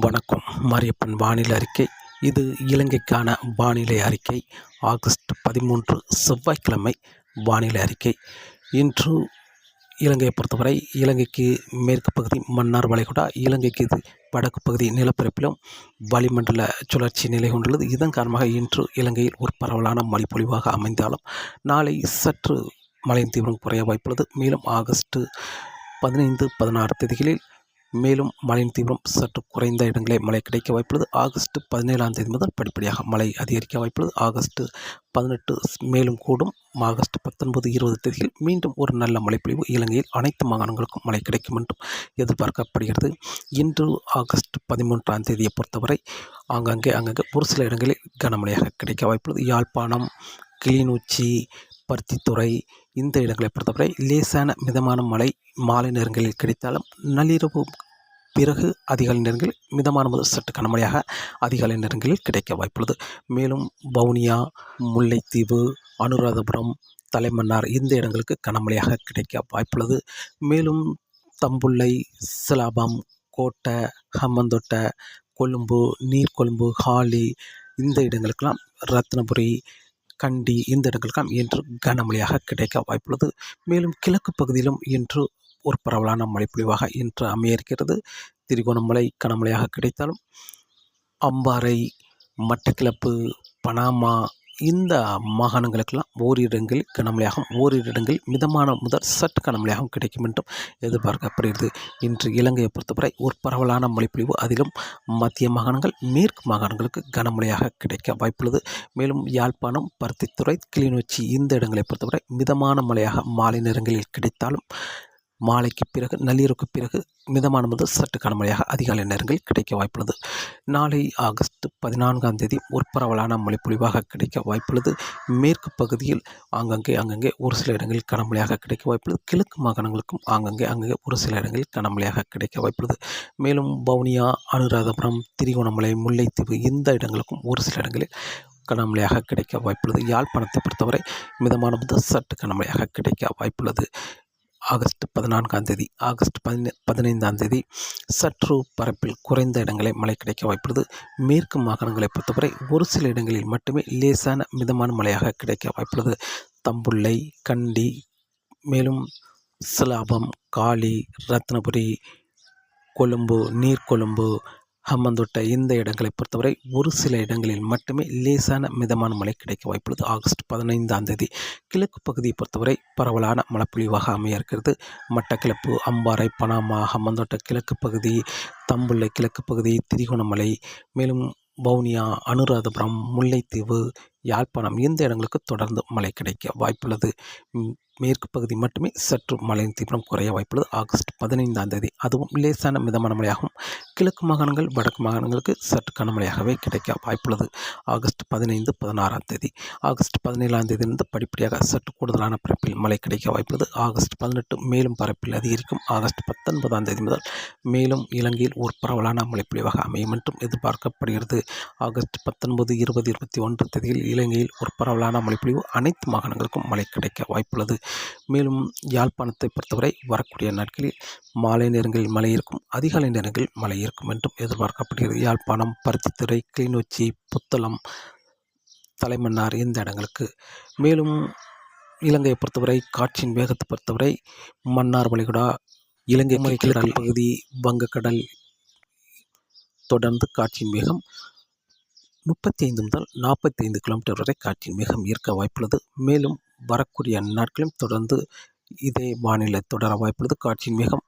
வணக்கம். மாரியப்பன் வானிலை அறிக்கை. இது இலங்கைக்கான வானிலை அறிக்கை. ஆகஸ்ட் பதிமூன்று செவ்வாய்க்கிழமை வானிலை அறிக்கை. இன்று இலங்கையை பொறுத்தவரை இலங்கைக்கு மேற்கு பகுதி மன்னார் வளைகுடா இலங்கைக்கு இது வடக்கு பகுதி நிலப்பரப்பிலும் வளிமண்டல சுழற்சி நிலை கொண்டுள்ளது. இதன் காரணமாக இன்று இலங்கையில் ஒரு பரவலான மழைப்பொழிவாக அமைந்தாலும் நாளை சற்று மழையின் தீவிரம் குறைய வாய்ப்புள்ளது. மேலும் ஆகஸ்ட் பதினைந்து பதினாறு தேதிகளில் மேலும் மழையின் தீவிரம் சற்று குறைந்த இடங்களே மழை கிடைக்க வாய்ப்புள்ளது. ஆகஸ்ட் பதினேழாம் தேதி முதல் படிப்படியாக மழை அதிகரிக்க வாய்ப்புள்ளது. ஆகஸ்ட் பதினெட்டு மேலும் கூடும். ஆகஸ்ட் பத்தொன்பது இருபது தேதியில் மீண்டும் ஒரு நல்ல மழைப்பொழிவு. இலங்கையில் அனைத்து மாகாணங்களுக்கும் மழை கிடைக்கும் என்றும் எதிர்பார்க்கப்படுகிறது. இன்று ஆகஸ்ட் பதிமூன்றாம் தேதியை பொறுத்தவரை ஆங்காங்கே அங்கங்கே ஒரு சில இடங்களில் கனமழையாக கிடைக்க வாய்ப்புள்ளது. யாழ்ப்பாணம் கிளிநொச்சி பருத்தித்துறை இந்த இடங்களை பொறுத்தவரை லேசான மிதமான மழை மாலை நேரங்களில் கிடைத்தாலும் நள்ளிரவு பிறகு அதிகாலை நேரங்களில் மிதமான முதல் சற்று கனமழையாக அதிகாலை நேரங்களில் கிடைக்க வாய்ப்புள்ளது. மேலும் வவுனியா முல்லைத்தீவு அனுராதபுரம் தலைமன்னார் இந்த இடங்களுக்கு கனமழையாக கிடைக்க வாய்ப்புள்ளது. மேலும் தம்புள்ளை சிலாபம் கோட்டை ஹம்மந்தோட்டை கொழும்பு நீர்கொழும்பு ஹாலி இந்த இடங்களுக்கெல்லாம் ரத்னபுரி கண்டி இந்த இடங்களுக்கெல்லாம் இன்று கனமழையாக கிடைக்க வாய்ப்புள்ளது. மேலும் கிழக்கு பகுதியிலும் இன்று ஒரு பரவலான மழைப்பொழிவாக இன்று அமைய இருக்கிறது திரிகோணமலை கனமழையாக கிடைத்தாலும் அம்பாறை மட்டக்கிளப்பு பனாமா இந்த மாகாணங்களுக்கெல்லாம் ஓரிரு இடங்களில் கனமழையாகவும் ஓரிரு இடங்களில் மிதமான முதல் சற்று கனமழையாகவும் கிடைக்கும் என்றும் எதிர்பார்க்கப்படுகிறது. இன்று இலங்கையை பொறுத்தவரை ஒரு பரவலான மழைப்பொழிவு. அதிலும் மத்திய மாகாணங்கள் மேற்கு மாகாணங்களுக்கு கனமழையாக கிடைக்க வாய்ப்புள்ளது. மேலும் யாழ்ப்பாணம் பருத்தித்துறை கிளிநொச்சி இந்த இடங்களை பொறுத்தவரை மிதமான மழையாக மாலை நேரங்களில் கிடைத்தாலும் மாலைக்கு பிறகு நள்ளிரவுக்கு பிறகு மிதமான முதல் சற்று கனமழையாக அதிகாலை நேரங்களில் கிடைக்க வாய்ப்புள்ளது. நாளை ஆகஸ்ட் பதினான்காம் தேதி ஒரு பரவலான மழைப்பொழிவாக கிடைக்க வாய்ப்புள்ளது. மேற்கு பகுதியில் ஆங்கங்கே அங்கங்கே ஒரு சில இடங்களில் கனமழையாக கிடைக்க வாய்ப்புள்ளது. கிழக்கு மாகாணங்களுக்கும் ஆங்கங்கே அங்கங்கே ஒரு சில இடங்களில் கனமழையாக கிடைக்க வாய்ப்புள்ளது. மேலும் வவுனியா அனுராதபுரம் திரிகோணமலை முல்லைத்தீவு இந்த இடங்களுக்கும் ஒரு சில இடங்களில் கனமழையாக கிடைக்க வாய்ப்புள்ளது. யாழ்ப்பாணத்தை பொறுத்தவரை மிதமான முதல் சற்று கனமழையாக கிடைக்க வாய்ப்புள்ளது. ஆகஸ்ட் பதினான்காம் தேதி ஆகஸ்ட் பதினை பதினைந்தாம் தேதி சற்று பரப்பில் குறைந்த இடங்களில் மழை கிடைக்க வாய்ப்புள்ளது. மேற்கு மாகாணங்களை பொறுத்தவரை ஒரு சில இடங்களில் மட்டுமே லேசான மிதமான மழையாக கிடைக்க வாய்ப்புள்ளது. தம்புள்ளை கண்டி மேலும் சிலாபம் காளி ரத்னபுரி கொழும்பு நீர்கொழும்பு ஹம்மந்தோட்டை இந்த இடங்களை பொறுத்தவரை ஒரு சில இடங்களில் மட்டுமே லேசான மிதமான மழை கிடைக்க வாய்ப்புள்ளது. ஆகஸ்ட் பதினைந்தாம் தேதி கிழக்கு பகுதியை பொறுத்தவரை பரவலான மழைப்பொழிவாக அமைய இருக்கிறது. மட்டக்கிழப்பு அம்பாறை பனாமா ஹம்மந்தோட்டை கிழக்கு பகுதி தம்புள்ளை கிழக்கு பகுதி திரிகோணமலை மேலும் வவுனியா அனுராதபுரம் முல்லைத்தீவு யாழ்ப்பாணம் இந்த இடங்களுக்கு தொடர்ந்து மழை கிடைக்க வாய்ப்புள்ளது? மேற்கு பகுதி மட்டுமே சற்று மழையின் தீவிரம் குறைய வாய்ப்புள்ளது. ஆகஸ்ட் பதினைந்தாம் தேதி அதுவும் லேசான மிதமான மழையாகவும் கிழக்கு மாகாணங்கள் வடக்கு மாகாணங்களுக்கு சற்று கனமழையாகவே கிடைக்க வாய்ப்புள்ளது. ஆகஸ்ட் பதினைந்து பதினாறாம் தேதி. ஆகஸ்ட் பதினேழாம் தேதியிலிருந்து படிப்படியாக சற்று கூடுதலான பரப்பில் மழை கிடைக்க வாய்ப்புள்ளது. ஆகஸ்ட் பதினெட்டு மேலும் பரப்பில் அதிகரிக்கும். ஆகஸ்ட் பத்தொன்பதாம் தேதி முதல் மேலும் இலங்கையில் ஒரு பரவலான மழைப்பொழிவாக அமையும் என்றும் எதிர்பார்க்கப்படுகிறது. ஆகஸ்ட் பத்தொன்பது இருபது இருபத்தி ஒன்று தேதியில் இலங்கையில் ஒரு பரவலான மழைப்பொழிவு அனைத்து மாகாணங்களுக்கும் மழை கிடைக்க வாய்ப்புள்ளது. மேலும் யாழ்ப்பாணத்தை பொறுத்தவரை வரக்கூடிய நாட்களில் மாலை நேரங்களில் மழை இருக்கும் அதிகாலை நேரங்களில் மழை இருக்கும் என்றும் எதிர்பார்க்கப்படுகிறது. யாழ்ப்பாணம் பருத்தித்துறை கிளிநொச்சி புத்தளம் தலைமன்னார் இந்த இடங்களுக்கு. மேலும் இலங்கையை பொறுத்தவரை காற்றின் வேகத்தை பொறுத்தவரை மன்னார் வளைகுடா இலங்கை கிழக்கு பகுதி வங்கக்கடல் தொடர்ந்து காற்றின் வேகம் முப்பத்தைந்து முதல் நாற்பத்தைந்து கிலோமீட்டர் வரை காற்றின் வேகம் ஈர்க்க வாய்ப்புள்ளது. மேலும் வரக்கூடிய நாட்களும் தொடர்ந்து இதே வானிலை தொடர வாய்ப்புள்ளது. காற்றின் வேகம்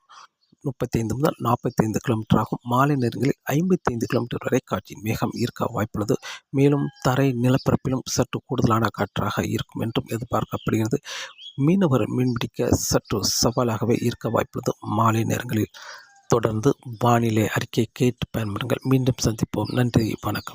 முப்பத்தைந்து முதல் நாற்பத்தைந்து கிலோமீட்டர் ஆகும். மாலை நேரங்களில் ஐம்பத்தைந்து கிலோமீட்டர் வரை காற்றின் வேகம் ஈர்க்க வாய்ப்புள்ளது. மேலும் தரை நிலப்பரப்பிலும் சற்று கூடுதலான காற்றாக இருக்கும் என்றும் எதிர்பார்க்கப்படுகிறது. மீனவர் மீன்பிடிக்க சற்று சவாலாகவே இருக்க வாய்ப்புள்ளது. மாலை நேரங்களில் தொடர்ந்து வானிலை அறிக்கை கேட்டு பயன்படுங்கள். மீண்டும் சந்திப்போம். நன்றி. வணக்கம்.